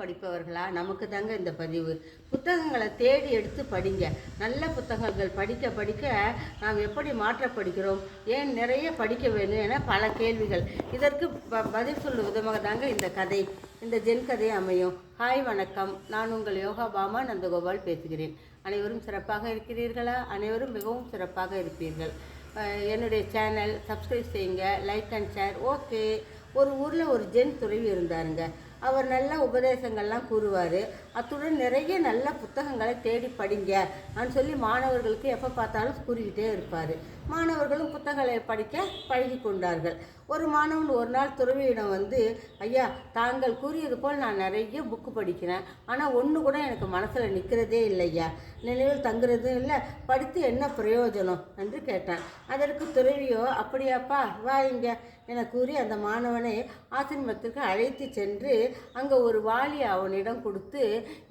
படிப்பவர்களா? நமக்கு தாங்க இந்த பதிவு. புத்தகங்களை தேடி எடுத்து படிங்க. நல்ல புத்தகங்கள் படிக்க படிக்க நாம் எப்படி மாற்ற படிக்கிறோம்? ஏன் நிறைய படிக்க வேண்டும் என பல கேள்விகள். இதற்கு ப பதில் சொல்லும் விதமாக தாங்க இந்த கதை இந்த ஜென் கதை அமையும். ஹாய் வணக்கம். நான் உங்கள் யோகா பாமா நந்தகோபால் பேசுகிறேன். அனைவரும் சிறப்பாக இருக்கிறீர்களா? அனைவரும் மிகவும் சிறப்பாக இருப்பீர்கள். என்னுடைய சேனல் சப்ஸ்கிரைப் செய்யுங்க லைக் அண்ட் ஷேர். ஓகே. ஒரு ஊரில் ஒரு ஜென் துறவி இருந்தாருங்க. அவர் நல்ல உபதேசங்கள்லாம் கூறுவார். அத்துடன் நிறைய நல்ல புத்தகங்களை தேடி படிங்க. அப்படின்னு சொல்லி மாணவர்களுக்கு எப்போ பார்த்தாலும் கூறிக்கிட்டே இருப்பார். மாணவர்களும் புத்தகங்களை படிக்க பழகி கொண்டார்கள் ஒரு மாணவன் ஒரு நாள் துறவியிடம் வந்து ஐயா தாங்கள் கூறியது போல் நான் நிறைய புக்கு படிக்கிறேன். ஆனால் ஒன்று கூட எனக்கு மனசில் நிற்கிறதே இல்லையா? நினைவில் தங்குறதும் இல்லை. படித்து என்ன பிரயோஜனம்? என்று கேட்டான். அதற்கு துறவியோ அப்படியாப்பா வா இங்க என கூறி அந்த மாணவனை ஆசிரமத்திற்கு அழைத்து சென்று அங்கே ஒரு வாளி அவனிடம் கொடுத்து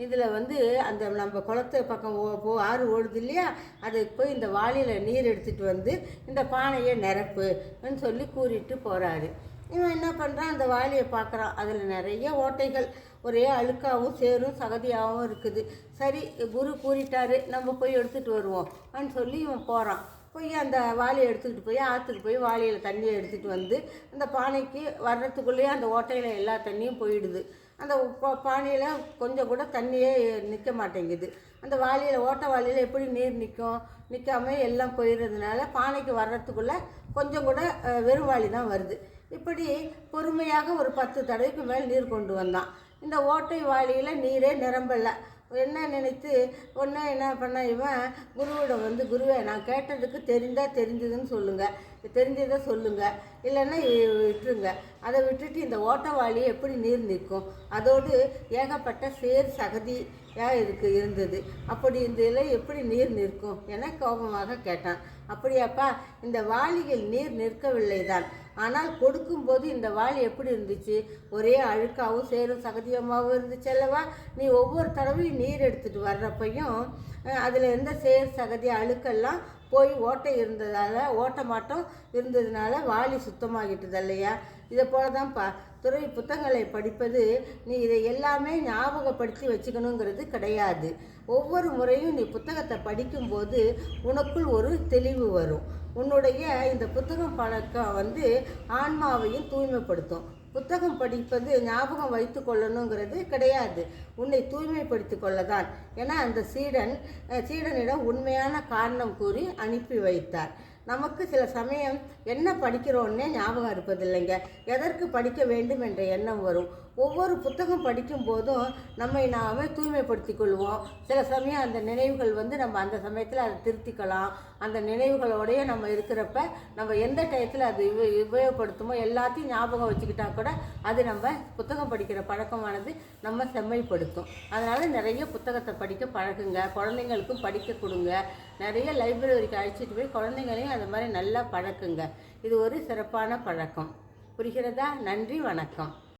இதில் வந்து அந்த நம்ம குளத்து பக்கம் ஓ போ ஆறு ஓடுது இல்லையா? அதுக்கு போய் இந்த வாளியில் நீர் எடுத்துகிட்டு வந்து இந்த பானையை நிரப்புன்னு சொல்லி கூறிட்டு போகிறாரு இவன் என்ன பண்ணுறான் அந்த வாளியை பார்க்குறான். அதில் நிறைய ஓட்டைகள் ஒரே அழுக்காகவும் சேரும் சகதியாகவும் இருக்குது. சரி குரு கூறிட்டாரு நம்ம போய் எடுத்துகிட்டு வருவோம் அப்படின்னு சொல்லி இவன் போகிறான் போய் அந்த வாளியை எடுத்துக்கிட்டு போய் ஆற்றுக்கு போய் வாளியில் தண்ணியை எடுத்துகிட்டு வந்து அந்த பானைக்கு வர்றதுக்குள்ளேயே அந்த ஓட்டையில் எல்லா தண்ணியும் போயிடுது. அந்த பா- பானையில் கொஞ்சம் கூட தண்ணியே நிற்க மாட்டேங்குது. அந்த வாளியில் ஓட்டை வாளியில் எப்படி நீர் நிற்கும் நிற்காம எல்லாம் போயிடுறதுனால பானைக்கு வர்றதுக்குள்ளே கொஞ்சம் கூட வெறும் வாளி தான் வருது. இப்படி பொறுமையாக ஒரு பத்து தடவைக்கு மேல் நீர் கொண்டு வந்தான். இந்த ஓட்டை வாளியில் நீரே நிரம்பலை. என்ன நினைத்து ஒன்று என்ன பண்ண இவன்? குருவோட வந்து குருவை நான் கேட்டதுக்கு தெரிந்தால் தெரிஞ்சதுன்னு சொல்லுங்கள் தெரிஞ்சதை சொல்லுங்கள் இல்லைன்னா விட்டுருங்க. அதை விட்டுட்டு இந்த ஓட்டவாளி எப்படி நீர் நிற்கும் அதோடு ஏகப்பட்ட சேர் சகதி இருக்கு இருந்தது? அப்படி இந்த இதில் எப்படி நீர் நிற்கும்? என கோபமாக கேட்டான். அப்படியாப்பா இந்த வாளியில் நீர் நிற்கவில்லை தான் ஆனால் கொடுக்கும்போது இந்த வாளி எப்படி இருந்துச்சு? ஒரே அழுக்காகவும் சேரும் சகதியமாகவும் இருந்துச்சு அல்லவா? நீ ஒவ்வொரு தடவையும் நீர் எடுத்துகிட்டு வர்றப்பையும் அதில் இருந்த சேர் சகதி அழுக்கெல்லாம் போய் ஓட்டை இருந்ததால் ஓட்டமாட்டம் இருந்ததுனால வாளி சுத்தமாகிட்டது இல்லையா? இதை போல தான்ப்பா துறை புத்தகங்களை படிப்பது நீ இதை எல்லாமே ஞாபகப்படுத்தி வச்சுக்கணுங்கிறது கிடையாது. ஒவ்வொரு முறையும் நீ புத்தகத்தை படிக்கும்போது உனக்குள் ஒரு தெளிவு வரும். உன்னுடைய இந்த புத்தகம் பழக்கம் வந்து ஆன்மாவையும் தூய்மைப்படுத்தும். புத்தகம் படிப்பது ஞாபகம் வைத்து கொள்ளணுங்கிறது கிடையாது. உன்னை தூய்மைப்படுத்தி கொள்ளதான். ஏன்னா அந்த சீடன் சீடனிடம் உண்மையான காரணம் கூறி அனுப்பி வைத்தார். நமக்கு சில சமயம் என்ன படிக்கிறோன்னே ஞாபகம் இருப்பதில்லைங்க. எதற்கு படிக்க வேண்டும் என்ற எண்ணம் வரும். ஒவ்வொரு புத்தகம் படிக்கும் போதும் நம்மை நாமே தூய்மைப்படுத்தி கொள்வோம். சில சமயம் அந்த நினைவுகள் வந்து நம்ம அந்த சமயத்தில் அதை திருத்திக்கலாம். அந்த நினைவுகளோடயே நம்ம இருக்கிறப்ப நம்ம எந்த டயத்தில் அது உப உபயோகப்படுத்துமோ எல்லாத்தையும் ஞாபகம் வச்சுக்கிட்டா கூட அது நம்ம புத்தகம் படிக்கிற பழக்கமானது நம்ம செம்மைப்படுத்தும். அதனால் நிறைய புத்தகத்தை படிக்க பழகுங்க. குழந்தைங்களுக்கும் படிக்க கொடுங்க. நிறைய லைப்ரரிக்கு அழைச்சிட்டு போய் குழந்தைங்களையும் அது மாதிரி நல்லா பழக்குங்க. இது ஒரு சிறப்பான பழக்கம். புரிகிறதா? நன்றி வணக்கம்.